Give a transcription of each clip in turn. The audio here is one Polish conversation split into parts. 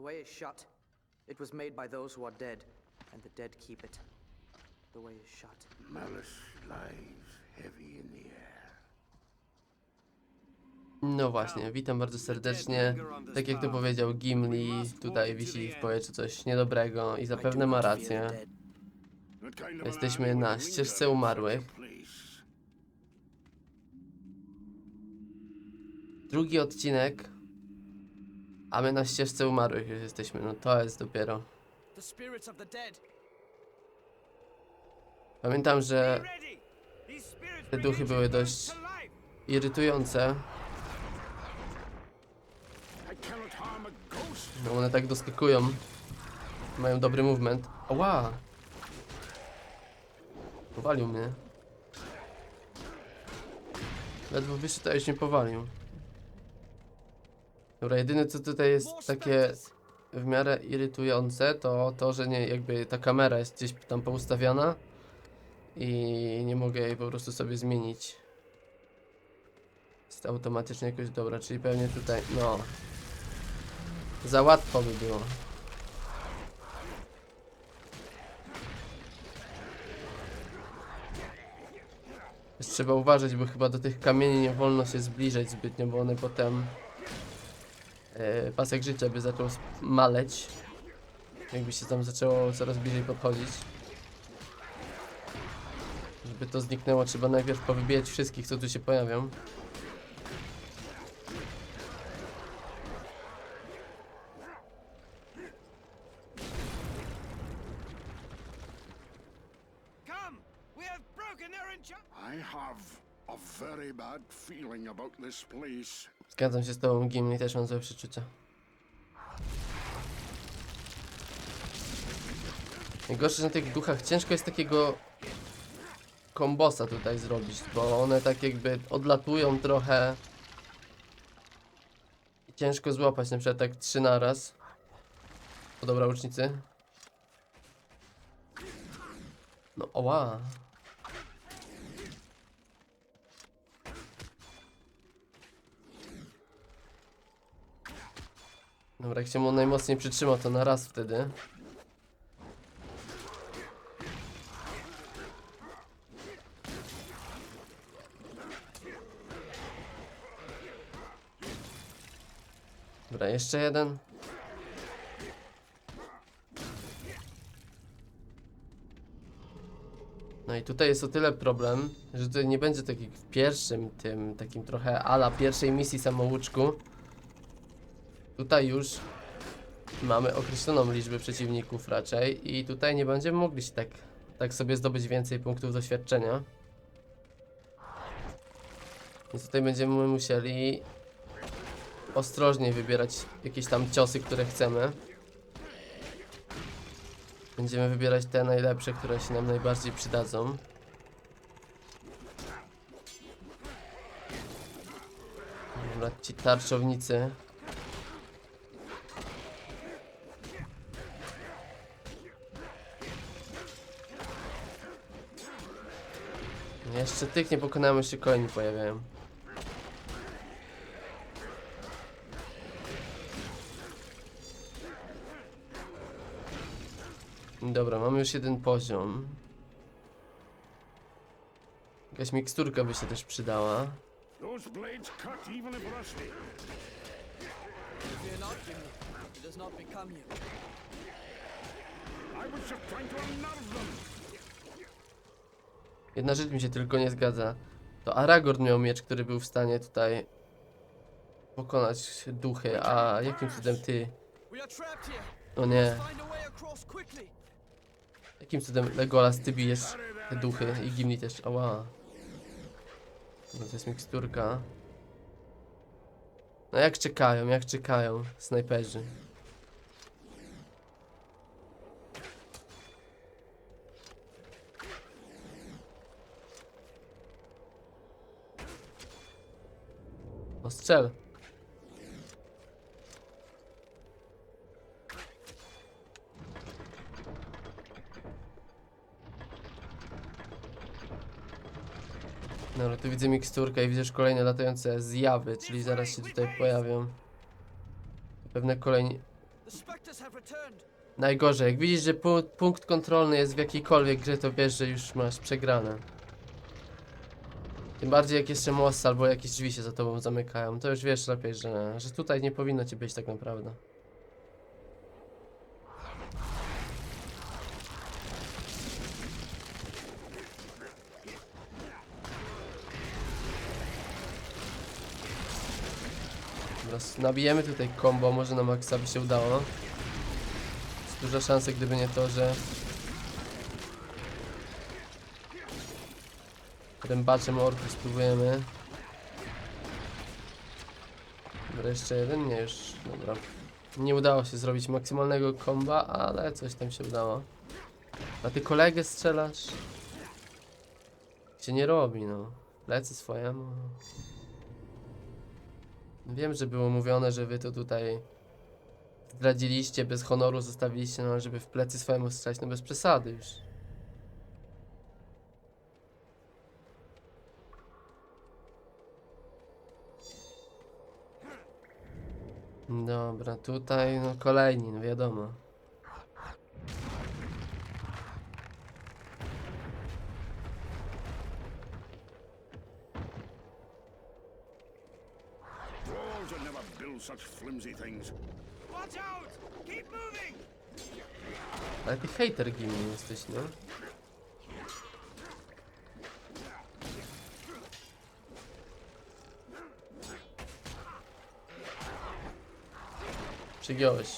The way is shut. It was made by those who are dead, and the dead keep it. The way is shut. Malice lies heavy in the air. No właśnie, witam bardzo serdecznie. Tak jak to powiedział Gimli, tutaj wisi w powietrzu coś niedobrego i zapewne ma rację. Jesteśmy na ścieżce umarłych. Drugi odcinek, a my na ścieżce umarłych już jesteśmy. No to jest dopiero. Pamiętam, że te duchy były dość irytujące. No one tak doskakują. Mają dobry movement. Ała! Powalił mnie. Ledwo wyszedł, a już mnie powalił. Dobra, jedyne co tutaj jest takie w miarę irytujące, to to, że nie, jakby ta kamera jest gdzieś tam poustawiona i nie mogę jej po prostu sobie zmienić. Jest automatycznie jakoś dobra, czyli pewnie tutaj, no, za łatwo by było. Też trzeba uważać, bo chyba do tych kamieni nie wolno się zbliżać zbytnio, bo one potem e, pasek życia by zaczął maleć. Jakby się tam zaczęło coraz bliżej podchodzić. Żeby to zniknęło, trzeba najpierw powybijać wszystkich, co tu się pojawią. Zgadzam się z tobą, Gimli, też mam złe przeczucia. Najgorsze, na tych duchach ciężko jest takiego kombosa tutaj zrobić, bo one tak jakby odlatują trochę. I ciężko złapać, na przykład tak trzy na raz. O dobra, łucznicy. No, oła. Dobra, jak się mu najmocniej przytrzyma, to na raz wtedy. Dobra, jeszcze jeden. No i tutaj jest o tyle problem, że tutaj nie będzie tak jak w pierwszym tym, takim trochę ala pierwszej misji samouczku. Tutaj już mamy określoną liczbę przeciwników raczej i tutaj nie będziemy mogli się tak, tak sobie zdobyć więcej punktów doświadczenia. Więc tutaj będziemy musieli ostrożnie wybierać jakieś tam ciosy, które chcemy. Będziemy wybierać te najlepsze, które się nam najbardziej przydadzą. Dobra, ci tarczownicy. Jeszcze tych nie pokonałem, jeszcze kolejni pojawiają. Dobra, mamy już jeden poziom. Jakaś miksturka by się też przydała. I was just trying to unnerve them. Jedna rzecz mi się tylko nie zgadza. To Aragorn miał miecz, który był w stanie tutaj pokonać duchy, a jakim cudem ty? We are trapped here! O nie, jakim cudem Legolas ty bijesz te duchy i Gimli też, ała. No to jest miksturka. No jak czekają, jak czekają snajperzy. Strzel. No ale tu widzę miksturkę i widzę już kolejne latające zjawy, czyli zaraz się tutaj pojawią. Pewne kolejne... Najgorzej, jak widzisz, że pu punkt kontrolny jest w jakiejkolwiek grze, to wiesz, że już masz przegrane. Tym bardziej jak jeszcze most albo jakieś drzwi się za tobą zamykają, to już wiesz lepiej, że, że tutaj nie powinno cię być tak naprawdę. Nabijemy tutaj combo, może na maksa by się udało. Jest duża szansa, gdyby nie to, że... Rębaczem orku spróbujemy. Dobra, jeszcze jeden? Nie, już, dobra. Nie udało się zrobić maksymalnego komba, ale coś tam się udało. A ty kolegę strzelasz? Się nie robi, no. Plecy swojemu. Wiem, że było mówione, że wy to tutaj zdradziliście, bez honoru zostawiliście, no żeby w plecy swojemu strzelać, no bez przesady już. Dobra, tutaj no kolejni, no wiadomo. Ale ty hater gimny jesteś, no. Przygiąłeś.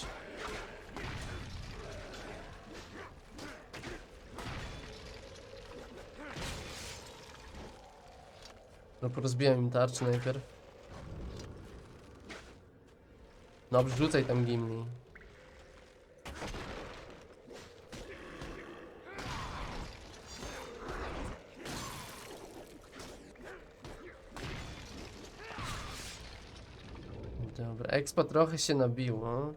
No porozbijam im tarczę najpierw. No wrzucaj tam gimni. Dobra, expa trochę się nabiło.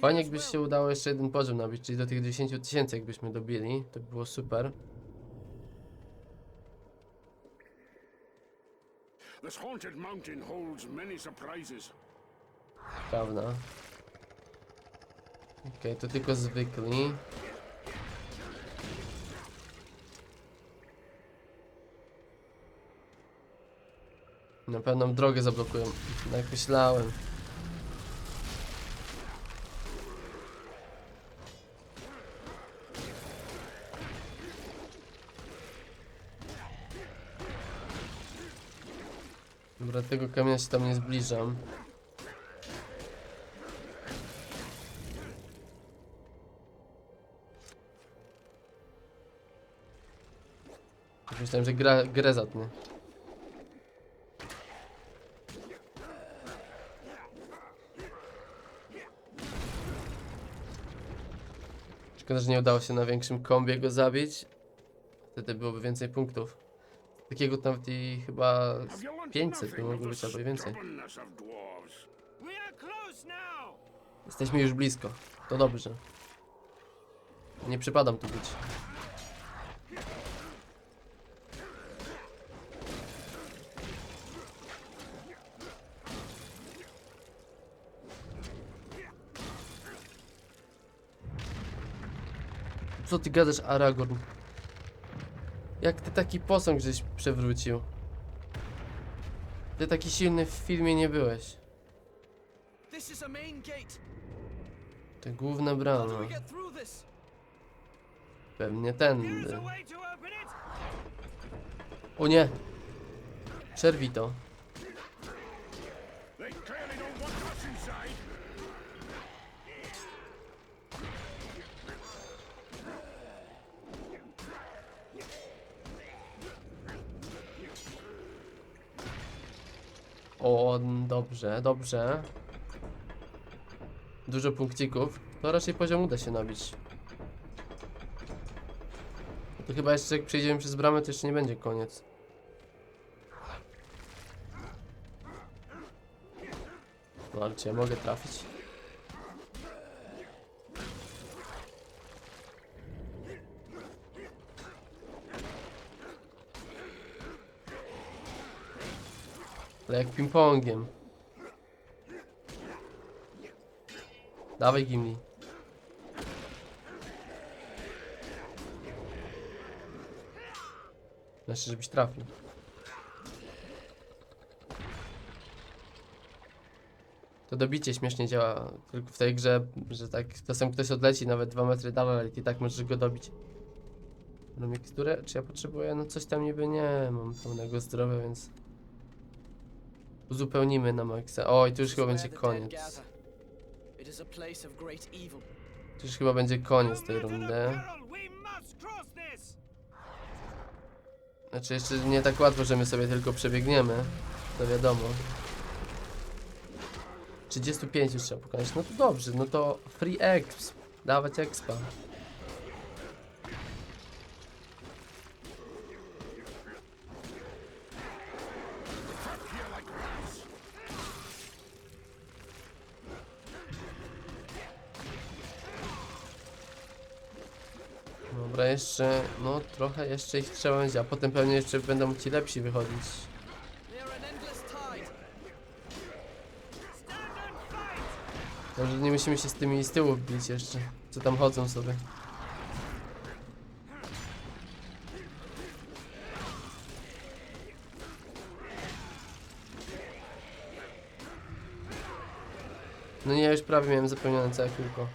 Fajnie jakby się udało jeszcze jeden poziom nabić, czyli do tych 10 tysięcy jakbyśmy dobili, to by było super. This haunted mountain holds many surprises. Prawda. Okej, to tylko zwykli. Na pewno drogę zablokują. Jak myślałem. Dobra, tego kamienia się tam nie zbliżam. Myślałem, że gra, grę zatnę. Szkoda, że nie udało się na większym kombie go zabić. Wtedy byłoby więcej punktów. Takiego nawet i chyba z Have you learnt 500 by mogło być albo i więcej. Jesteśmy już blisko. To dobrze. Nie przypadam tu być. Co ty gadasz, Aragorn? Jak ty taki posąg żeś przewrócił? Ty taki silny w filmie nie byłeś. To główna brama. Pewnie it! O nie! Przerwij to. O, dobrze, dobrze. Dużo punkcików. To raczej poziom uda się nabić. To chyba jeszcze jak przejdziemy przez bramę, to jeszcze nie będzie koniec. No czy ja mogę trafić? Ale jak ping-pongiem. Dawaj Gimli. Znaczy, żebyś trafił. To dobicie śmiesznie działa tylko w tej grze, że tak czasem ktoś odleci nawet 2 metry dalej, ale i tak możesz go dobić. Mam miksturę? Czy ja potrzebuję? No coś tam niby nie, mam pełnego zdrowia, więc... Uzupełnimy na maksa. O, i tu już chyba będzie koniec. Tu już chyba będzie koniec tej rundy. Znaczy jeszcze nie tak łatwo, że my sobie tylko przebiegniemy. To wiadomo. 35 już trzeba pokonać. No to dobrze, no to free exp. Dawać expa. Dobra, jeszcze, no trochę jeszcze ich trzeba będzie, a potem pewnie jeszcze będą ci lepsi wychodzić. Może nie musimy się z tymi z tyłu bić jeszcze, co tam chodzą sobie. No nie, ja już prawie miałem zapełnione całe kółko.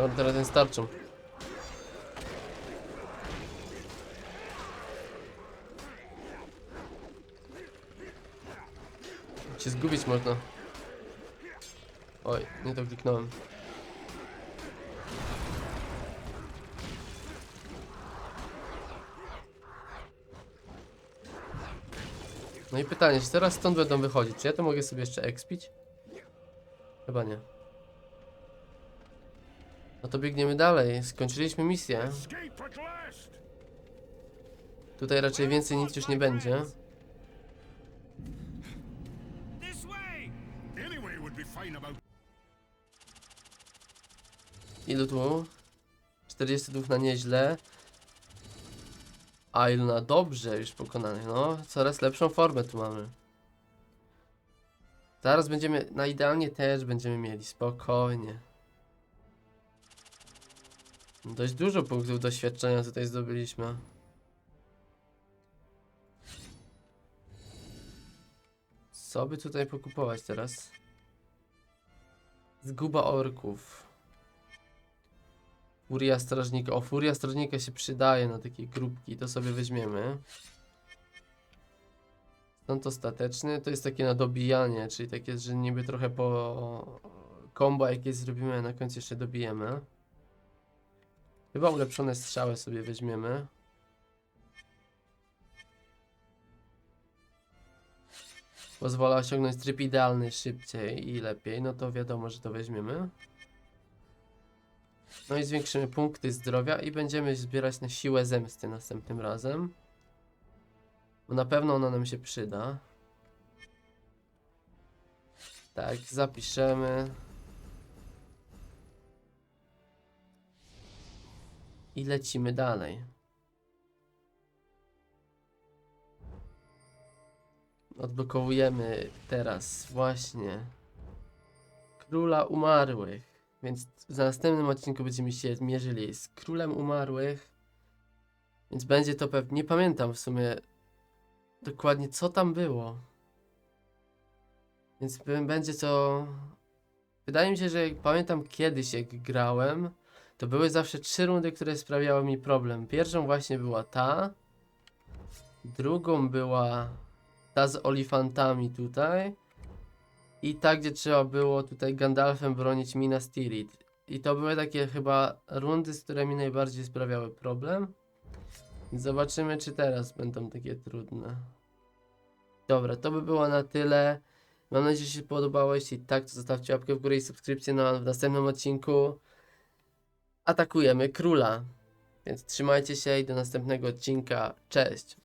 Dobra, teraz ten starczą. Cię zgubić można. Oj, nie to kliknąłem. No i pytanie, czy teraz stąd będą wychodzić? Czy ja to mogę sobie jeszcze expić? Chyba nie. No to biegniemy dalej. Skończyliśmy misję. Tutaj raczej więcej nic już nie będzie. Ilu tu? 42 na nieźle. A ilu na dobrze już pokonanych. No, coraz lepszą formę tu mamy. Zaraz będziemy, na idealnie też będziemy mieli, spokojnie. Dość dużo punktów doświadczenia tutaj zdobyliśmy. Co by tutaj pokupować teraz? Zguba orków. Furia strażnika. O, furia strażnika się przydaje na takie grupki, to sobie weźmiemy. Stąd ostateczny, to jest takie na dobijanie, czyli takie, że niby trochę po combo jakie zrobimy, a na końcu jeszcze dobijemy. Chyba ulepszone strzały sobie weźmiemy. Pozwala osiągnąć tryb idealny szybciej i lepiej, no to wiadomo, że to weźmiemy. No i zwiększymy punkty zdrowia i będziemy zbierać na siłę zemsty następnym razem. Bo na pewno ona nam się przyda. Tak, zapiszemy. I lecimy dalej. Odblokowujemy teraz właśnie Króla Umarłych. Więc w następnym odcinku będziemy się mierzyli z Królem Umarłych. Więc będzie to pewnie. Nie pamiętam w sumie dokładnie co tam było. Więc będzie to. Wydaje mi się, że pamiętam kiedyś jak grałem, to były zawsze trzy rundy, które sprawiały mi problem. Pierwszą właśnie była ta. Drugą była ta z olifantami tutaj. I ta, gdzie trzeba było tutaj Gandalfem bronić Minas Tirith. I to były takie chyba rundy, z którymi najbardziej sprawiały problem. Zobaczymy, czy teraz będą takie trudne. Dobra, to by było na tyle. Mam nadzieję, że się podobało. Jeśli tak, to zostawcie łapkę w górę i subskrypcję. No a w następnym odcinku atakujemy króla. Więc trzymajcie się i do następnego odcinka. Cześć!